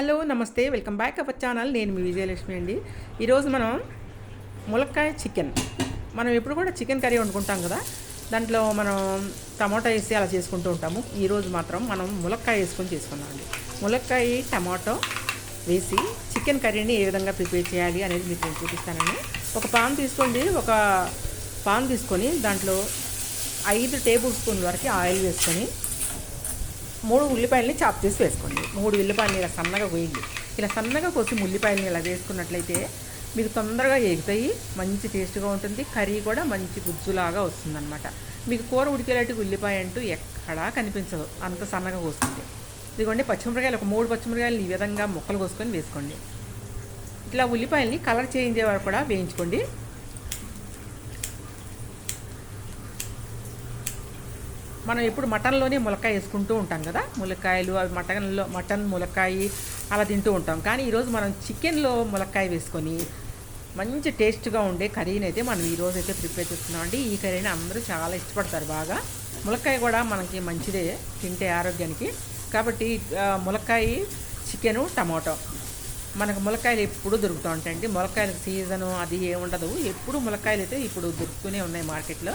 Hello నమస్తే. Welcome back our channel. నేను మీ విజయలక్ష్మి అండి. ఈరోజు మనం ములక్కాయ చికెన్. మనం ఎప్పుడు కూడా చికెన్ కర్రీ వండుకుంటాం కదా. దాంట్లో మనం టమాటా వేసి అలా చేసుకుంటూ ఉంటాము. ఈరోజు మాత్రం మనం ములక్కాయ వేసుకొని చేసుకున్నాం అండి. ములక్కాయ టమాటో వేసి చికెన్ కర్రీని ఏ విధంగా ప్రిపేర్ చేయాలి అనేది మీకు నేను చూపిస్తానండి. ఒక పాన్ తీసుకోండి. ఒక పాన్ తీసుకొని దాంట్లో ఐదు టేబుల్ స్పూన్ వరకు ఆయిల్ వేసుకొని మూడు ఉల్లిపాయలని చాప్ చేసి వేసుకోండి. మూడు ఉల్లిపాయలని ఇలా సన్నగా వేయండి. ఇలా సన్నగా కోసి ఉల్లిపాయలని ఇలా వేసుకున్నట్లయితే మీకు తొందరగా ఎగుతాయి మంచి టేస్ట్గా ఉంటుంది కర్రీ కూడా మంచి గుజ్జులాగా వస్తుందన్నమాట. మీకు కూర ఉడికేలాంటి ఉల్లిపాయ అంటూ ఎక్కడా కనిపించదు. అంత సన్నగా కోస్తుంది ఇదిగోండి పచ్చిమిరకాయలు ఒక మూడు పచ్చిమిరకాయలు ఈ విధంగా ముక్కలు కోసుకొని వేసుకోండి. ఇట్లా ఉల్లిపాయలని కలర్ చేంజ్ అయ్యే వరకు కూడా వేయించుకోండి. మనం ఎప్పుడు మటన్లోనే ములక్కాయ వేసుకుంటూ ఉంటాం కదా? ములక్కాయలు అవి మటన్లో మటన్ ములక్కాయ అలా తింటూ ఉంటాం. కానీ ఈరోజు మనం చికెన్లో ములక్కాయ వేసుకొని మంచి టేస్ట్గా ఉండే కర్రీని అయితే మనం ఈరోజు అయితే ప్రిపేర్ చేస్తున్నాం అండి. ఈ కర్రీని అందరూ చాలా ఇష్టపడతారు బాగా. ములక్కాయ కూడా మనకి మంచిదే తింటే ఆరోగ్యానికి. కాబట్టి ములక్కాయ చికెను టమాటో. మనకు ములక్కాయలు ఎప్పుడు దొరుకుతూ ఉంటాయండి. ములక్కాయలకు సీజను అది ఏముండదు. ఎప్పుడు ములక్కాయలు అయితే ఇప్పుడు దొరుకుతూనే ఉన్నాయి మార్కెట్లో.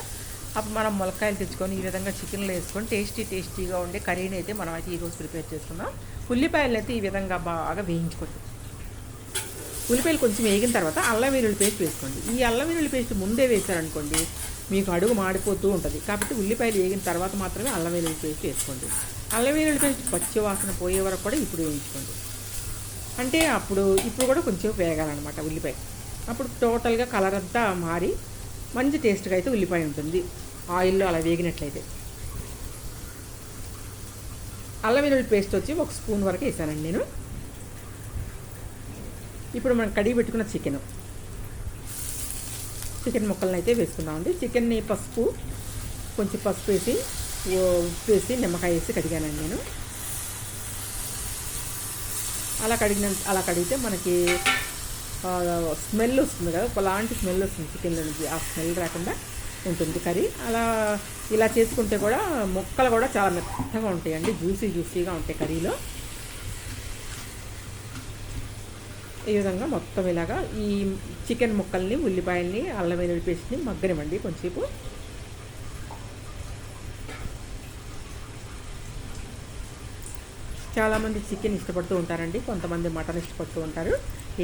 అప్పుడు మనం ములక్కాయలు తెచ్చుకొని ఈ విధంగా చికెన్లో వేసుకొని టేస్టీ టేస్టీగా ఉండే కర్రీని అయితే మనం అయితే ఈరోజు ప్రిపేర్ చేసుకున్నాం ఉల్లిపాయలు అయితే ఈ విధంగా బాగా వేయించుకోండి. ఉల్లిపాయలు కొంచెం వేగిన తర్వాత అల్లం వెల్లుల్లి పేస్ట్ వేసుకోండి. ఈ అల్లం వెల్లుల్లి పేస్ట్ ముందే వేశారనుకోండి మీకు అడుగు మాడిపోతూ ఉంటుంది. కాబట్టి ఉల్లిపాయలు వేగిన తర్వాత మాత్రమే అల్లం వెల్లుల్లి పేస్ట్ వేసుకోండి. అల్లం వెల్లుల్లి పేస్ట్ పచ్చి వాసన పోయే వరకు కూడా ఇప్పుడు వేయించుకోండి. అంటే అప్పుడు ఇప్పుడు కూడా కొంచెం వేగాలన్నమాట ఉల్లిపాయ. అప్పుడు టోటల్గా కలర్ అంతా మారి మంచి టేస్ట్గా అయితే ఉల్లిపాయ ఉంటుంది. ఆయిల్లో అలా వేగినట్లయితే. అల్లం వెల్లుల్లి పేస్ట్ వచ్చి ఒక స్పూన్ వరకు వేసానండి నేను. ఇప్పుడు మనం కడిగి పెట్టుకున్న చికెన్. చికెన్ ముక్కలను అయితే వేసుకున్నామండి చికెన్ని పసుపు కొంచెం పసుపు వేసి ఉప్పు వేసి నిమ్మకాయ వేసి కడిగానండి నేను. అలా కడిగిన అలా కడిగితే మనకి స్మెల్ వస్తుంది కదా ఒకలాంటి స్మెల్ వస్తుంది చికెన్లో నుంచి. ఆ స్మెల్ రాకుండా ఉంటుంది. కర్రీ అలా ఇలా చేసుకుంటే కూడా ముక్కలు కూడా చాలా మెత్తగా ఉంటాయండి. జ్యూసీ జ్యూసీగా ఉంటాయి కర్రీలో. ఈ విధంగా మొత్తం ఇలాగా ఈ చికెన్ ముక్కల్ని ఉల్లిపాయల్ని అల్లం వెల్లుల్లి పేస్ట్ని మగ్గనివ్వండి కొంచెంసేపు. చాలామంది చికెన్ ఇష్టపడుతూ ఉంటారండి. కొంతమంది మటన్ ఇష్టపడుతూ ఉంటారు.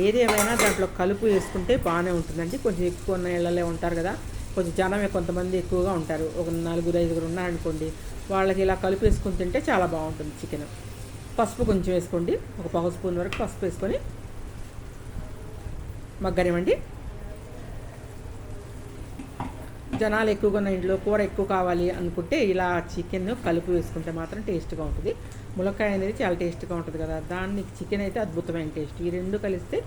ఏది ఏమైనా దాంట్లో కలుపు వేసుకుంటే బాగానే ఉంటుందండి. కొంచెం ఎక్కువ ఉన్న ఇళ్ళలే ఉంటారు కదా. కొంచెం జనమే కొంతమంది ఎక్కువగా ఉంటారు. ఒక నలుగురు ఐదుగురు ఉన్నారనుకోండి వాళ్ళకి ఇలా కలుపు వేసుకుని తింటే చాలా బాగుంటుంది చికెన్. పసుపు కొంచెం వేసుకోండి. ఒక పావు స్పూన్ వరకు పసుపు వేసుకొని మగ్గనివ్వండి. జనాలు ఎక్కువగా ఉన్న ఇంట్లో కూర ఎక్కువ కావాలి అనుకుంటే ఇలా చికెన్ కలుపు వేసుకుంటే మాత్రం టేస్ట్గా ఉంటుంది. ములక్కాయ అనేది చాలా టేస్ట్గా ఉంటుంది కదా. దానికి చికెన్ అయితే అద్భుతమైన టేస్ట్. ఈ రెండు కలిస్తే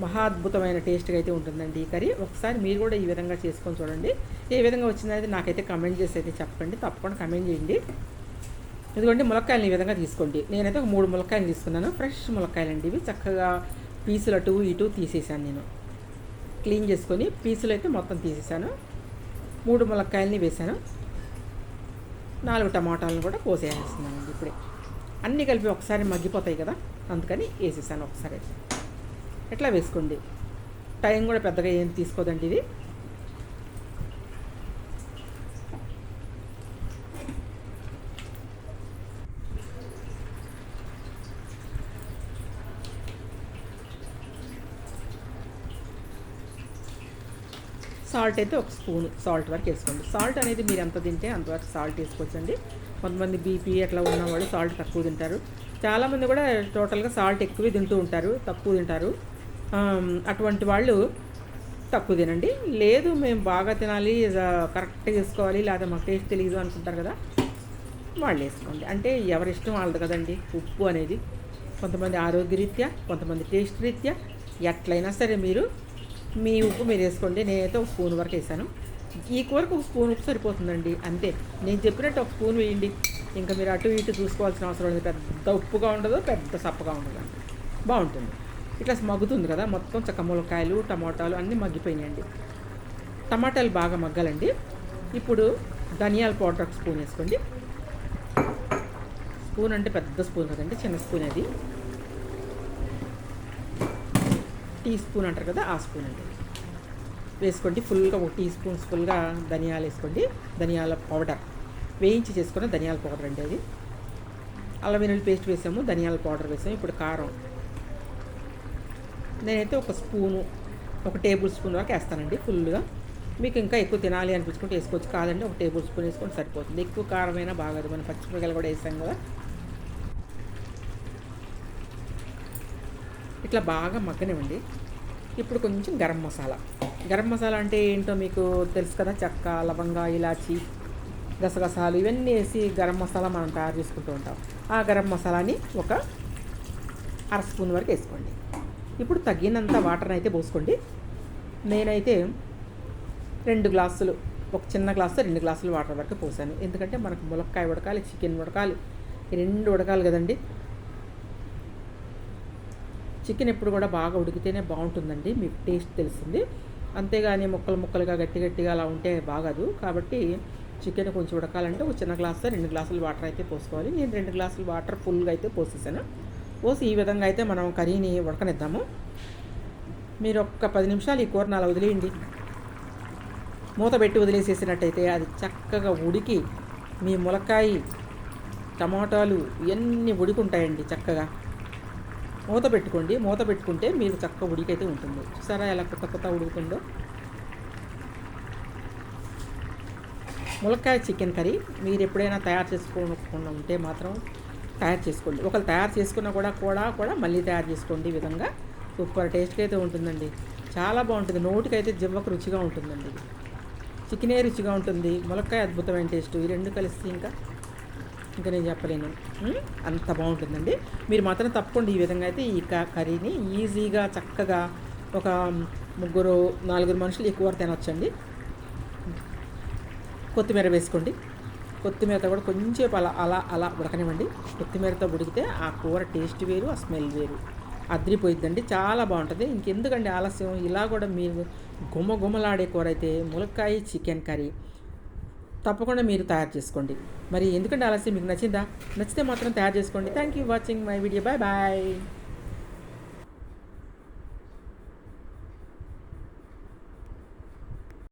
మహా అద్భుతమైన టేస్ట్గా అయితే ఉంటుందండి ఈ కర్రీ. ఒకసారి మీరు కూడా ఈ విధంగా చేసుకొని చూడండి. ఏ విధంగా వచ్చిందనేది నాకైతే కమెంట్ చేసి అయితే చెప్పండి. తప్పకుండా కమెంట్ చేయండి. ఎందుకంటే ములక్కాయలు ఈ విధంగా తీసుకోండి. నేనైతే ఒక మూడు ములక్కాయలు తీసుకున్నాను. ఫ్రెష్ ములక్కాయలు అండి ఇవి. చక్కగా పీసులు అటు ఇటు తీసేసాను నేను. క్లీన్ చేసుకొని పీసులు అయితే మొత్తం తీసేసాను. మూడు ములక్కాయలని వేసాను. నాలుగు టమాటాలను కూడా కోసేస్తున్నానండి ఇప్పుడే. అన్నీ కలిపి ఒకసారి మగ్గిపోతాయి కదా. అందుకని వేసేసాను ఒకసారి అయితే. ఎట్లా వేసుకోండి? టైం కూడా పెద్దగా ఏం తీసుకోదండి ఇది. సాల్ట్ అయితే ఒక స్పూన్ సాల్ట్ వరకు వేసుకోండి. సాల్ట్ అనేది మీరు ఎంత తింటే అంతవరకు సాల్ట్ వేసుకోవచ్చండి. కొంతమంది బీపీ అట్లా ఉన్నవాళ్ళు సాల్ట్ తక్కువ తింటారు. చాలామంది కూడా టోటల్గా సాల్ట్ ఎక్కువ తింటూ ఉంటారు తక్కువ తింటారు. అటువంటి వాళ్ళు తక్కువ తినండి. లేదు మేము బాగా తినాలి కరెక్ట్గా వేసుకోవాలి లేదా మాకు టేస్ట్ తెలియదు అనుకుంటారు కదా వాళ్ళు వేసుకోండి. అంటే ఎవరి ఇష్టం వాళ్ళది కదండి. ఉప్పు అనేది కొంతమంది ఆరోగ్యరీత్యా కొంతమంది టేస్ట్ రీత్యా ఎట్లయినా సరే మీరు మీ ఉప్పు మీరు వేసుకోండి. నేనైతే ఒక స్పూన్ వరకు వేసాను. ఈ కూరకు ఒక స్పూన్ ఉప్పు సరిపోతుందండి. అంతే. నేను చెప్పినట్టు ఒక స్పూన్ వేయండి. ఇంకా మీరు అటు ఇటు చూసుకోవాల్సిన అవసరం లేదు. పెద్ద ఉప్పుగా ఉండదు పెద్ద సప్పగా ఉండదు. బాగుంటుంది. ఇట్లా మగ్గుతుంది కదా మొత్తం చక్క ములకాయలు టమాటాలు అన్నీ మగ్గిపోయినాయండి. టమాటాలు బాగా మగ్గాలండి. ఇప్పుడు ధనియాల పౌడర్ ఒక స్పూన్ వేసుకోండి. స్పూన్ అంటే పెద్ద స్పూన్ కదండి చిన్న స్పూన్ అది. టీ స్పూన్ అంటారు కదా ఆ స్పూన్ అండి. వేసుకోండి ఫుల్గా ఒక టీ స్పూన్స్ ఫుల్గా ధనియాలు వేసుకోండి. ధనియాల పౌడర్. వేయించి చేసుకున్న ధనియాల పౌడర్ అండి అది. అల్లం వెల్లుల్లి పేస్ట్ వేసాము ధనియాల పౌడర్ వేసాము. ఇప్పుడు కారం. నేనైతే ఒక స్పూను ఒక టేబుల్ స్పూన్ వరకు వేస్తానండి ఫుల్గా మీకు ఇంకా ఎక్కువ తినాలి అనిపించుకుంటే వేసుకోవచ్చు. కాదండి ఒక టేబుల్ స్పూన్ వేసుకొని సరిపోతుంది. ఎక్కువ కారమైనా బాగోదు. మనం పచ్చిమిరకాయలు కూడా వేసాం కదా. ఇట్లా బాగా మగ్గనివ్వండి. ఇప్పుడు కొంచెం గరం మసాలా. గరం మసాలా అంటే ఏంటో మీకు తెలుసు కదా? చెక్క లవంగ ఇలాచి గసగసాలు ఇవన్నీ వేసి గరం మసాలా మనం తయారు చేసుకుంటూ ఉంటాం. ఆ గరం మసాలాని ఒక అర స్పూన్ వరకు వేసుకోండి. ఇప్పుడు తగినంత వాటర్ అయితే పోసుకోండి. నేనైతే రెండు గ్లాసులు ఒక చిన్న గ్లాసు రెండు గ్లాసులు వాటర్ వరకు పోసాను. ఎందుకంటే మనకు ములక్కాయ ఉడకాలి చికెన్ ఉడకాలి రెండు ఉడకాలి కదండి. చికెన్ ఎప్పుడు కూడా బాగా ఉడికితేనే బాగుంటుందండి. మీకు టేస్ట్ తెలుస్తుంది అంతేగాని ముక్కలు ముక్కలుగా గట్టి గట్టిగా అలా ఉంటే బాగదు. కాబట్టి చికెన్ కొంచెం ఉడకాలంటే ఒక చిన్న గ్లాసు రెండు గ్లాసులు వాటర్ అయితే పోసుకోవాలి. నేను రెండు గ్లాసులు వాటర్ ఫుల్గా అయితే పోసేసాను. పోసి ఈ విధంగా అయితే మనం కర్రీని ఉడకనిద్దాము. మీరు ఒక్క పది నిమిషాలు ఈ కూరను అలా వదిలేయండి. మూత పెట్టి వదిలేసేసినట్టయితే అది చక్కగా ఉడికి మీ ములక్కాయి టమాటాలు ఇవన్నీ ఉడికుంటాయండి చక్కగా. మూత పెట్టుకోండి. మూత పెట్టుకుంటే మీరు చక్కగా ఉడికైతే ఉంటుంది. చూసారా ఎలా కొత్త కొత్త ఉడుకుతుందో? ములక్కాయ చికెన్ కర్రీ మీరు ఎప్పుడైనా తయారు చేసుకోకుండా ఉంటే మాత్రం తయారు చేసుకోండి. ఒకరు తయారు చేసుకున్నా కూడా కూడా కూడా మళ్ళీ తయారు చేసుకోండి ఈ విధంగా. సూపర్ టేస్ట్గా అయితే ఉంటుందండి. చాలా బాగుంటుంది. నోటికైతే జివ్వకు రుచిగా ఉంటుందండి. చికెనే రుచిగా ఉంటుంది. ములక్కాయ అద్భుతమైన టేస్ట్. ఈ రెండు కలిసి ఇంకా ఇంకా నేను చెప్పలేను. అంత బాగుంటుందండి. మీరు మాత్రం తప్పకుండా ఈ విధంగా అయితే ఈ కర్రీని ఈజీగా చక్కగా ఒక ముగ్గురు నాలుగురు మనుషులు ఎక్కువ తినొచ్చండి. కొత్తిమీర వేసుకోండి. కొత్తిమీరతో కూడా కొంచెం అలా అలా అలా ఉడకనివ్వండి. కొత్తిమీరతో ఉడికితే ఆ కూర టేస్ట్ వేరు ఆ స్మెల్ వేరు. అద్రిపోయిద్దండి చాలా బాగుంటుంది. ఇంకెందుకండి ఆలస్యం? ఇలా కూడా మీరు గుమ్మ గుమ్మలాడే కూర అయితే ములక్కాయ చికెన్ కర్రీ తప్పకుండా మీరు తయారు చేసుకోండి. మరి ఎందుకంటే ఆలస్యం? మీకు నచ్చిందా? నచ్చితే మాత్రం తయారు చేసుకోండి. Thank you watching my video bye bye